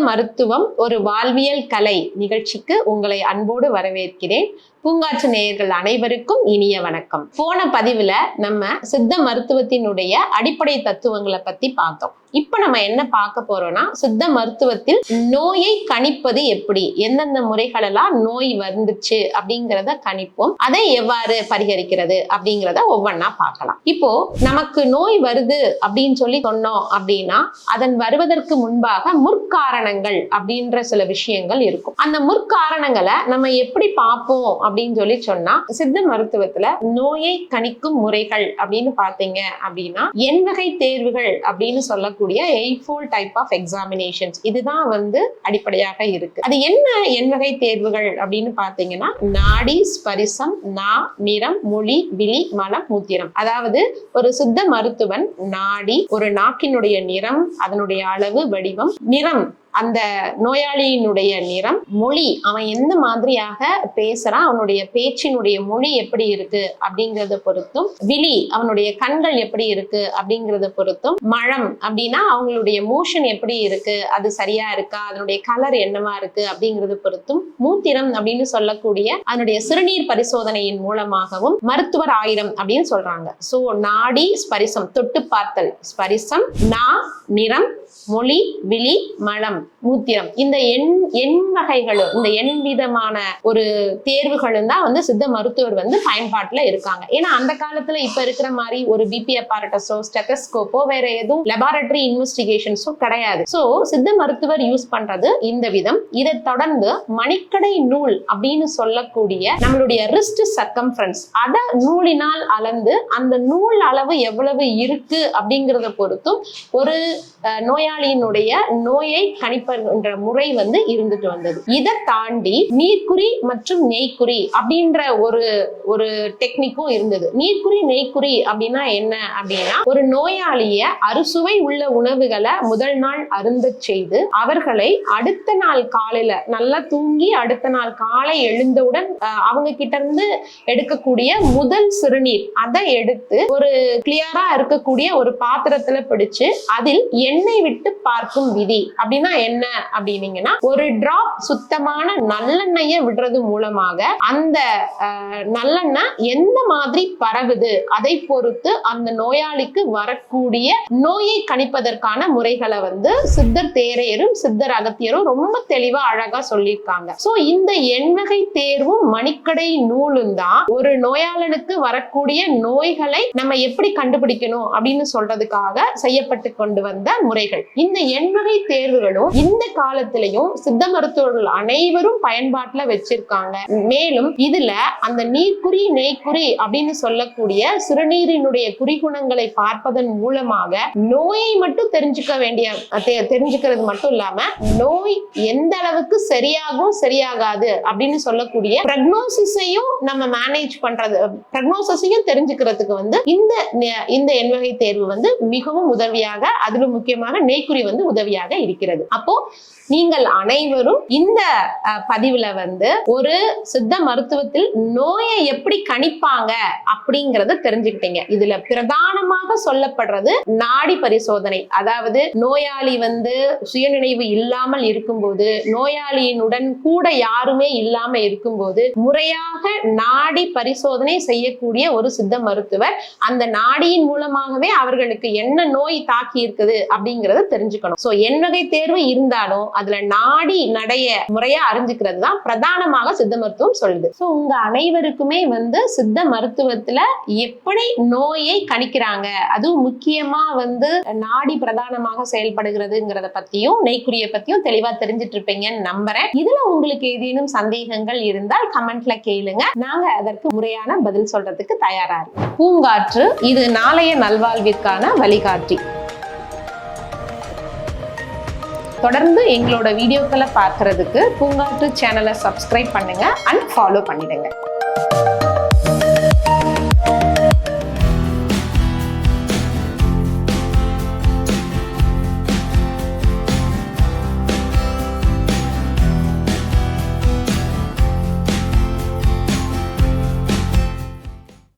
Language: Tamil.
மருத்துவம் ஒரு வாழ்வியல் கலை நிகழ்ச்சிக்கு உங்களை அன்போடு வரவேற்கிறேன். பூங்காற்று நேயர்கள் அனைவருக்கும் இனிய வணக்கம். போன பதிவுல நம்ம சித்த மருத்துவத்தினுடைய அடிப்படை தத்துவங்களை பத்தி பார்த்தோம். இப்ப நம்ம என்ன பார்க்க போறோம்னா சித்த மருத்துவத்தில் நோயை கணிப்பது எப்படி? எந்தெந்த முறைகளெல்லாம் நோய் வந்துச்சு அப்படிங்கிறத கணிப்போம். அதை எவ்வாறு பரிகரிக்கிறது அப்படிங்கிறத ஒவ்வொன்னா பார்க்கலாம். இப்போ நமக்கு நோய் வருது அப்படின்னு சொல்லி சொன்னோம் அப்படின்னா அதன் வருவதற்கு முன்பாக முற்காரணங்கள் அப்படின்ற சில விஷயங்கள் இருக்கும். அந்த முற்காரணங்களை நம்ம எப்படி பார்ப்போம் அப்படின்னு சொல்லி சொன்னா சித்த மருத்துவத்துல நோயை கணிக்கும் முறைகள் அப்படின்னு பார்த்தீங்க அப்படின்னா எண் வகை தேர்வுகள் அப்படின்னு சொல்லக்கூடிய எயிட் டைப் ஆஃப் எக்ஸாமினேஷன்ஸ் இதுதான் வந்து அடிப்படையாக இருக்கு. அது என்ன எண் வகை தேர்வுகள் அப்படின்னு பார்த்தீங்கன்னா நாடி ஸ்பரிசம் நா நிறம் மொழி விழி மலம் மூத்திரம். அதாவது ஒரு சித்த மருத்துவன் நாடி ஒரு நாக்கினுடைய நிறம் அதனுடைய அளவு வடிவம் நிறம் அந்த நோயாளியினுடைய நிறம் மொழி அவன் எந்த மாதிரியாக பேசுறான் அவனுடைய பேச்சினுடைய மொழி எப்படி இருக்கு அப்படிங்கறத பொறுத்தும் விழி அவனுடைய கண்கள் எப்படி இருக்கு அப்படிங்கறத பொறுத்தும் மழம் அப்படின்னா அவங்களுடைய மோஷன் எப்படி இருக்கு அது சரியா இருக்கா அதனுடைய கலர் என்னவா இருக்கு அப்படிங்கறத பொறுத்தும் மூத்திரம் அப்படின்னு சொல்லக்கூடிய அதனுடைய சிறுநீர் பரிசோதனையின் மூலமாகவும் மருத்துவர் ஆயிரம் அப்படின்னு சொல்றாங்க. சோ நாடி ஸ்பரிசம் தொட்டு பார்த்தல் ஸ்பரிசம் நா நிறம் மொழி விழி மலம் மூத்திரம். இந்த எண் எண் வகைகளும் இந்த எண் விதமான ஒரு தேர்வுகளும் தான் வந்து சித்த மருத்துவர் வந்து பயன்பாட்டுல இருக்காங்க. ஏன்னா அந்த காலத்துல இப்ப இருக்கிற மாதிரி ஒரு பிபி அப்பாரட்டஸோ ஸ்டெத்தஸ்கோப்போ வேற எதுவும் லெபார்டரி இன்வெஸ்டிகேஷன்ஸோ கிடையாது. சோ சித்த மருத்துவர் யூஸ் பண்றது இந்த விதம். இதை தொடர்ந்து மணிக்கடை நூல் அப்படின்னு சொல்லக்கூடிய நம்மளுடைய ரிஸ்ட் சர்க்கம்ஃபரன்ஸ் அத நூலினால் அளந்து அந்த நூல் அளவு எவ்வளவு இருக்கு அப்படிங்கறத பொறுத்தும் ஒரு நோயாளியினுடைய நோயை கணிப்பன்ற முறை வந்து இருந்துட்டு வந்தது. இதை தாண்டி நீர்க்குறி மற்றும் நெய்க்குறி அப்படின்ற ஒரு ஒரு டெக்னிக்கும் இருந்தது. நீர்க்குறி நெய்க்குறி அப்படின்னா என்ன அப்படின்னா ஒரு நோயாளிய அறுசுவை உள்ள உணவுகளை முதல் நாள் அருந்த செய்து அவர்களை அடுத்த நாள் காலையில நல்லா தூங்கி அடுத்த நாள் காலை எழுந்தவுடன் அவங்க கிட்ட இருந்து எடுக்கக்கூடிய முதல் சிறுநீர் அதை எடுத்து ஒரு கிளியரா இருக்கக்கூடிய ஒரு பாத்திரத்துல பிடிச்சு அதில் எண்ணெய் விட்டு பார்க்கும் விதி அப்படின்னா என்ன அப்படின்னீங்கன்னா ஒரு டிராப் சுத்தமான நல்லெண்ணெயை விடுறது மூலமாக அந்த நல்லெண்ணெய் எந்த மாதிரி பரவுது? அதை பொறுத்து அந்த நோயாளிக்கு வரக்கூடிய நோயை கணிப்பதற்கான முறைகளை வந்து சித்தர் தேரையரும் சித்தர் அகத்தியரும் ரொம்ப தெளிவா அழகா சொல்லியிருக்காங்க. சோ இந்த எண்வகை தேர்வும் மணிக்கடை நூலும் தான் ஒரு நோயாளனுக்கு வரக்கூடிய நோய்களை நம்ம எப்படி கண்டுபிடிக்கணும் அப்படின்னு சொல்றதுக்காக செய்யப்பட்டு கொண்டு வந்த முறைகள். இந்த எண்வகை தேர்வுகளும் இந்த காலத்திலையும் சித்த மருத்துவர்கள் அனைவரும் பயன்பாட்டுல வச்சிருக்காங்க. மேலும் இதுல அந்த நீர்க்குறி நெய்க்குறி அப்படின்னு சொல்லக்கூடிய சிறுநீரினுடைய குறிகுணங்களை பார்ப்பதன் மூலமாக நோயை மட்டும் தெரிஞ்சுக்க வேண்டிய தெ- தெரிஞ்சுக்கிறது மட்டும் இல்லாம நோய் எந்த அளவுக்கு சரியாகும் சரியாகாது அப்படின்னு சொல்லக்கூடிய பிரக்னோசிஸையும் நம்ம மேனேஜ் பண்றது பிரக்னோசிஸையும் தெரிஞ்சுக்கிறதுக்கு வந்து இந்த நெ- இந்த எண்வகை தேர்வு வந்து மிகவும் உதவியாக அதிலும் முக்கியமாக நெய்க்குறி வந்து உதவியாக இருக்கிறது. அப்போ நீங்கள் அனைவரும் இந்த பதிவுல வந்து ஒரு சித்த மருத்துவத்தில் நோயை எப்படி கணிப்பாங்க அப்படிங்கறத தெரிஞ்சுக்கிட்டீங்க. இதுல பிரதானமாக சொல்லப்படுறது நாடி பரிசோதனை. அதாவது நோயாளி வந்து சுயநினைவு இல்லாமல் இருக்கும்போது நோயாளியினுடன் கூட யாருமே இல்லாம இருக்கும்போது முறையாக நாடி பரிசோதனை செய்யக்கூடிய ஒரு சித்த மருத்துவர் அந்த நாடியின் மூலமாகவே அவர்களுக்கு என்ன நோய் தாக்கி இருக்குது அப்படிங்கறத தெரிஞ்சுக்கணும். சோ என் வகை தேர்வு இருந்தாலும் அதுல நாடி நடைய முறையா அறிஞ்சுக்கிறது தான் பிரதானமாக சித்த மருத்துவம் சொல்லுது. ஸோ உங்க அனைவருக்குமே வந்து சித்த மருத்துவத்துல எப்படி நோயை கணிக்கிறாங்க? அதுவும் முக்கியமா வந்து நாடி பிரதானமாக செயல்படுகிறதுங்கிறத பத்தியும் நெய்க்குரிய பத்தியும் தெளிவா தெரிஞ்சிட்டு இருப்பீங்கன்னு நம்புறேன். இதுல உங்களுக்கு ஏதேனும் சந்தேகங்கள் இருந்தால் கமெண்ட்ல கேளுங்க. நாங்க அதற்கு முறையான பதில் சொல்றதுக்கு தயாரா இருக்கோம். பூங்காற்று இது நாளைய நல்வாழ்விற்கான வழிகாட்டி. தொடர்ந்து எங்களோட வீடியோக்களை பார்க்கறதுக்கு பூங்காற்று சேனலை சப்ஸ்கிரைப் பண்ணுங்க அண்ட் ஃபாலோ பண்ணிடுங்க.